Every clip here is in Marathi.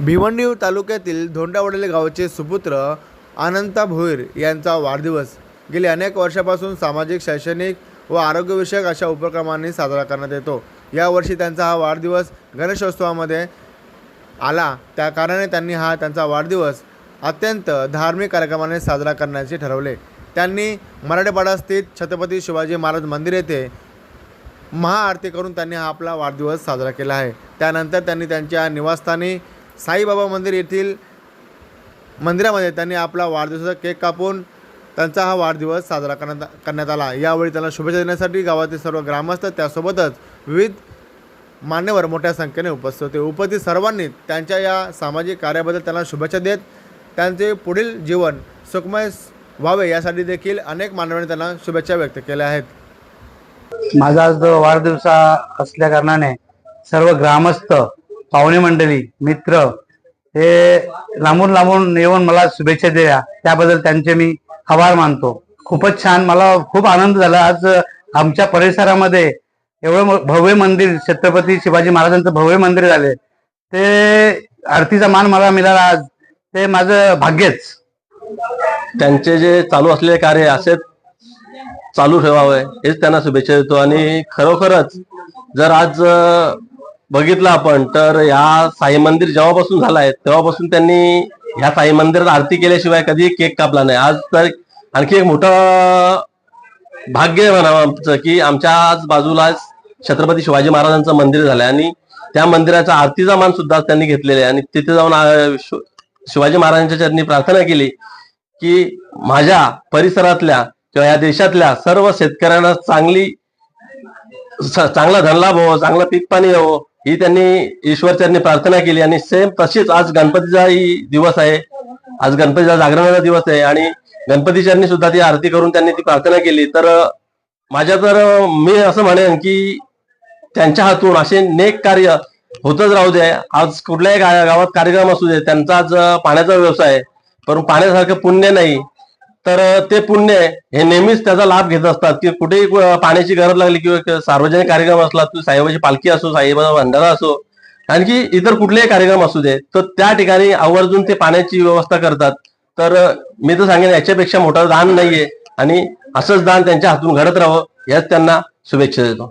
भिवंडी तालुक्यातील धोंडावडले गावचे सुपुत्र अनंता भोईर यांचा वाढदिवस. गेली अनेक वर्षापासून सामाजिक शैक्षणिक व आरोग्यविषयक अशा उपक्रमांनी साजरा करण्यात येतो. यावर्षी त्यांचा हा वाढदिवस गणेशोत्सवामध्ये आला. त्या कारणाने त्यांनी हा त्यांचा वाढदिवस अत्यंत धार्मिक कार्यक्रमाने साजरा करण्याचे ठरवले. त्यांनी मराठेपाडा स्थित छत्रपती शिवाजी महाराज मंदिर येथे महाआरती करून त्यांनी हा आपला वाढदिवस साजरा केला आहे. त्यानंतर त्यांनी त्यांच्या निवासस्थानी साईबाबा मंदिर येथील मंदिरामध्ये त्यांनी आपला वाढदिवसाचा केक कापून त्यांचा हा वाढदिवस साजरा करण्यात करण्यात आला. यावेळी त्यांना शुभेच्छा देण्यासाठी गावातील सर्व ग्रामस्थ त्यासोबतच विविध मान्यवर मोठ्या संख्येने उपस्थित होते. उपस्थित सर्वांनी त्यांच्या या सामाजिक कार्याबद्दल त्यांना शुभेच्छा देत त्यांचे पुढील जीवन सुखमय व्हावे यासाठी देखील अनेक मान्यवरांनी त्यांना शुभेच्छा व्यक्त केल्या आहेत. माझा आज वाढदिवसा असल्या कारणाने सर्व ग्रामस्थ पाहुणे मंडळी मित्र हे लांबून लांबून येऊन मला शुभेच्छा दिल्या त्याबद्दल त्यांचे मी आभार मानतो. खूपच छान. मला खूप आनंद झाला. आज आमच्या परिसरामध्ये एवढं भव्य मंदिर छत्रपती शिवाजी महाराजांचं भव्य मंदिर झाले. ते आरतीचा मान मला मिळाला आज. ते माझं भाग्यच. त्यांचे जे चालू असलेले कार्य असेच चालू ठेवावे हेच त्यांना शुभेच्छा देतो. आणि खरोखरच जर आज बघितलं आपण. तर या साई मंदिर जेव्हापासून झालाय तेव्हापासून त्यांनी ह्या साई मंदिरात आरती केल्याशिवाय कधी केक कापला नाही. आज तर आणखी एक मोठं भाग्य म्हणावं आमचं की आमच्या आज बाजूला छत्रपती शिवाजी महाराजांचं मंदिर झालंय आणि त्या मंदिराचा आरतीचा मान सुद्धा त्यांनी घेतलेला आहे. आणि तिथे जाऊन शिवाजी महाराजांच्या चरणी प्रार्थना केली की माझ्या परिसरातल्या किंवा या देशातल्या सर्व शेतकऱ्यांना चांगली चांगला धनलाभ हो चांगलं पीक पाणी हो ही त्यांनी ईश्वरचरणी प्रार्थना केली आणि सेम तशीच आज गणपतीचाही दिवस आहे. आज गणपतीचा जागरणाचा दिवस आहे आणि गणपतीचरणी सुद्धा ती आरती करून त्यांनी ती प्रार्थना केली. तर माझ्या तर मी असं म्हणेन की त्यांच्या हातून असे नेक कार्य होतच राहू दे. आज कुठल्याही गावात कार्यक्रम असू दे त्यांचा आज पाण्याचा व्यवसाय आहे. पण पाण्यासारखं पुण्य नाही. तर ते पुण्य हे नेहमीच त्याचा लाभ घेत असतात. की कुठेही पाण्याची गरज लागली किंवा सार्वजनिक कार्यक्रम असला तू साहेबाची पालखी असो साईबाबा भंडारा असो आणखी इतर कुठलेही कार्यक्रम असू दे तर त्या ठिकाणी आवर्जून ते पाण्याची व्यवस्था करतात. तर मी तर सांगेन याच्यापेक्षा मोठं दान नाहीये. आणि असंच दान त्यांच्या हातून घडत राहावं याच त्यांना शुभेच्छा देतो.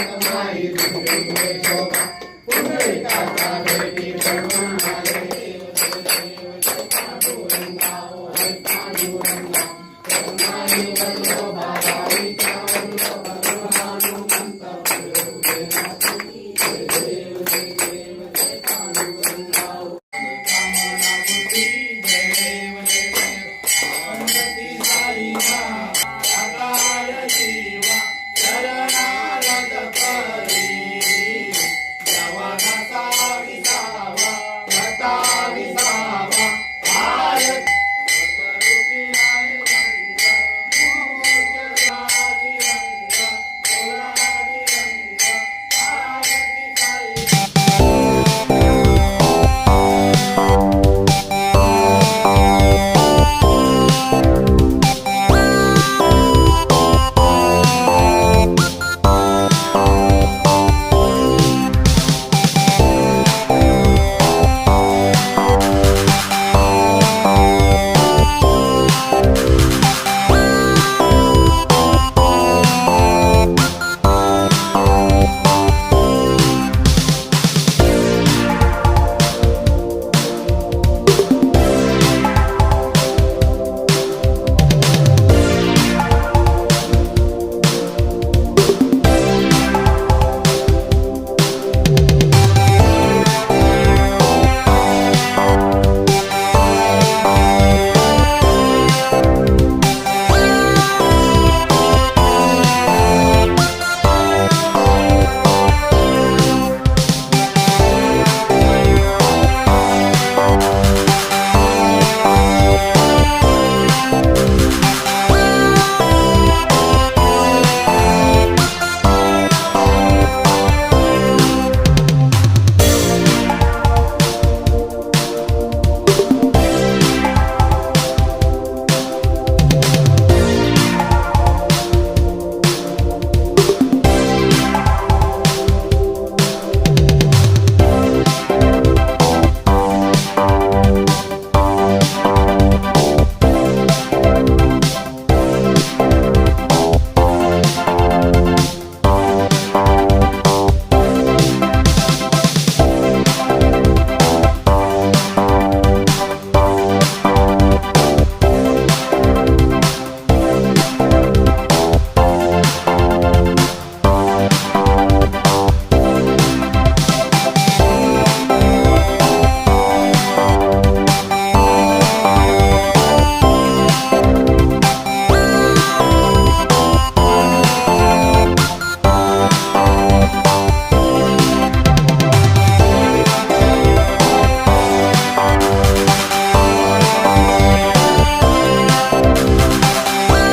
காரணமாயிருக்கிறீர்கள்